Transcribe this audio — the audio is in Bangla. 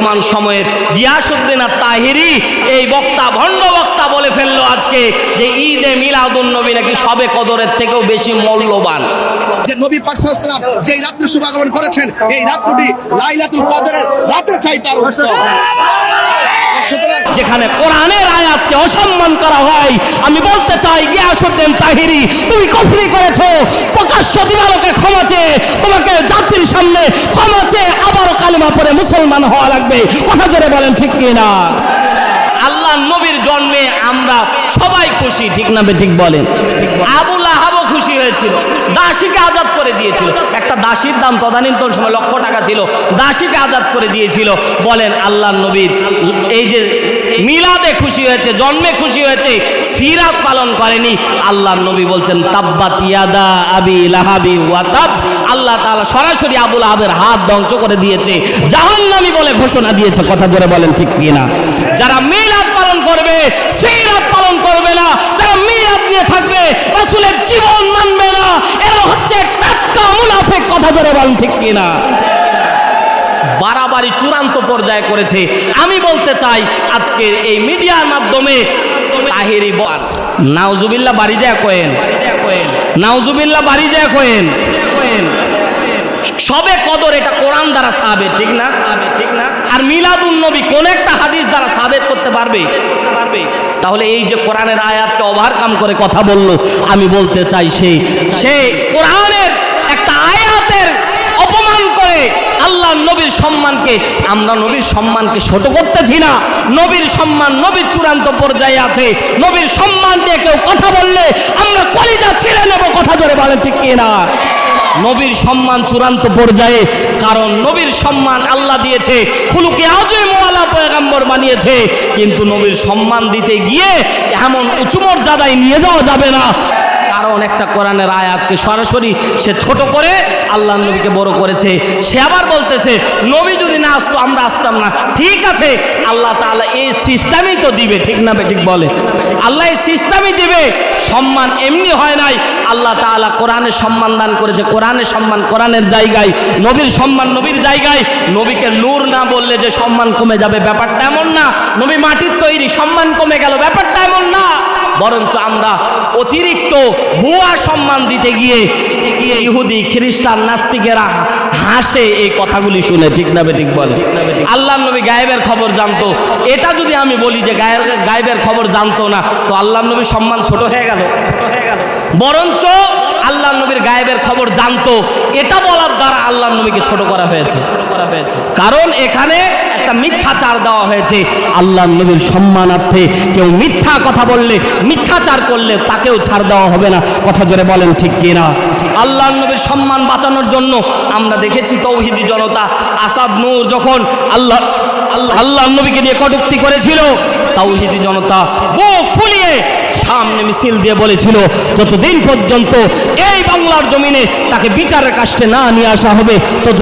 বর্তমান সময়ের গিয়াসুদ্দিন আর তাহিরি এই বক্তা ভণ্ড বক্তা বলে ফেলল আজকে যে ঈদে মিলাদুন নবী নাকি সবে কদরের থেকেও বেশি মূল্যবান। যে নবী পাক সাল্লাল্লাহু আলাইহি ওয়াসাল্লাম যে রাত্রে শুভাগমন করেছেন এই লাইলাতুল কদরের রাতের চাইতে আরও যেখানে কোরআনের আয়াতকে অসম্মান করা হয় আমি বলতে চাই গিয়াসুদ্দিন তাহিরি তুমি কফরি করেছ প্রকাশ্য দিবালোকে ক্ষমা চেয়ে তোমাকে জাতির সামনে কালিমা পড়ে মুসলমান হওয়া লাগবে। কথা জোরে বলেন, ঠিক কি না আল্লাহ নবীর জন্মে আমরা সবাই খুশি, ঠিক না ঠিক বলেন? আবুল আহাবও খুশি হয়েছিল, দাসীকে আজাদ করে দিয়েছিল। একটা দাসীর দাম তদানীন্তন সময় লক্ষ টাকা ছিল, দাসীকে আজাদ করে দিয়েছিল। বলেন, আল্লাহ নবীর এই যে মিলাদে খুশি হয়েছে, জন্মে খুশি হয়েছে, সিরাত পালন করেনি। আল্লাহ নবী বলছেন, তাব্বাত ইয়াদা আবি লাহাবি ওয়াতাব আল্লাহ তাআলা সরাসরি আবুল আহাবের হাত ধ্বংস করে দিয়েছে। জাহান্নামী বলে ঘোষণা দিয়েছে। কথা জোরে বলেন ঠিক কিনা? যারা মিলাদ পালন করবে, সেই সিরাত পালন করবে না। যারা মিলাদ নিয়ে থাকবে, রাসূলের জীবন মানবে না। এরা হচ্ছে টাটকা মুনাফিক। কথা জোরে বলেন ঠিক কিনা? বাড়াবাড়ি চূড়ান্ত পর্যায়ে করেছে। আমি বলতে চাই আজকে এই মিডিয়ার মাধ্যমে তাহিরি বল নাউজুবিল্লাহ বাড়ি যায় কোয়েন। নাউজুবিল্লাহ বাড়ি যায় কোয়েন। সবে কদর এটা কোরআন দ্বারা সাবে ঠিক না? ঠিক না আর মিলাদুন নবী কোন একটা হাদিস দ্বারা সাবেত করতে পারবে? করতে পারবে তাহলে এই যে কোরআনের আয়াতকে ওভারকাম করে কথা বলল, আমি বলতে চাই সেই সেই কোরআনের একটা আয়াতের অপমান করে আল্লাহ নবীর সম্মানকে, আমরা নবীর সম্মানকে ছোট করতেছি না। নবীর সম্মান নবীর চূড়ান্ত পর্যায়ে আছে। নবীর সম্মান দিয়ে কেউ কথা বললে আমরা কলিজা ছিঁড়ে নেব, কথা ধরে বলেন ঠিক কিনা? নবীর সম্মান চূড়ান্ত পর্যায়ে, কারণ নবীর সম্মান আল্লাহ দিয়েছে, খুলুকে আজই মোয়ালা পয়গাম্বর বানিয়েছে। কিন্তু নবীর সম্মান দিতে গিয়ে এমন উঁচু মর্যাদায় নিয়ে যাওয়া যাবে না। কারণ একটা কোরআনের আয়াতকে সরাসরি সে ছোট করে আল্লাহ নবীকে বড় করেছে। সে আবার বলতেছে, নবী যদি না আসতো, আমরা আসতাম না। ঠিক আছে, আল্লাহ তাআলা এই সিস্টেমই তো দিবে, ঠিক না ঠিক বলে। আল্লাহ এই সিস্টেমই দিবে, সম্মান এমনি হয় নাই। আল্লাহ তাআলা কোরআনের সম্মান দান করেছে, কোরআনের সম্মান কোরআনের জায়গায়, নবীর সম্মান নবীর জায়গায়। নবীকে নূর না বললে যে সম্মান কমে যাবে, ব্যাপারটা এমন না। নবী মাটির তৈরি, সম্মান কমে গেল, ব্যাপারটা এমন না। বরঞ্চ আমরা অতিরিক্ত ভুয়া সম্মান দিতে গিয়ে গিয়ে ইহুদি, খ্রিস্টান, নাস্তিকেরা হাসে এই কথাগুলি শুনে। ঠিক না ঠিক বলে? আল্লাহ নবী গায়েবের খবর জানতো। এটা যদি আমি বলি যে গায়ের গায়েবের খবর জানতো না, তো আল্লাহ নবী সম্মান ছোট হয়ে গেল ছোট হয়ে গেল। বরঞ্চ আল্লাহ নবীর গায়েবের খবর জানতো। এটা বলার দ্বারা আল্লাহ নবীকে ছোট করা হয়েছে। করা কারণ এখানে একটা মিথ্যাচার দেওয়া হয়েছে। আল্লাহ নবীর সম্মানার্থে কেউ মিথ্যা কথা বললে, মিথ্যাচার করলে তাকেও ছাড় দেওয়া হবে না। কথা জোরে বলেন, ঠিক কিনা? আল্লাহ নবীর সম্মান বাঁচানোর জন্য আমরা দেখেছি তৌহিদি জনতা আসাদ নূর যখন আল্লাহ আল্লাহ আল্লাহ নবীকে নিয়ে কটুক্তি করেছিল, তৌহিদি জনতা বুক ফুলিয়ে সামনে মিছিল দিয়ে বলেছিল, যতদিন পর্যন্ত এই বাংলার জমিনে তাকে বিচারের কাছে না নিয়ে আসা হবে তত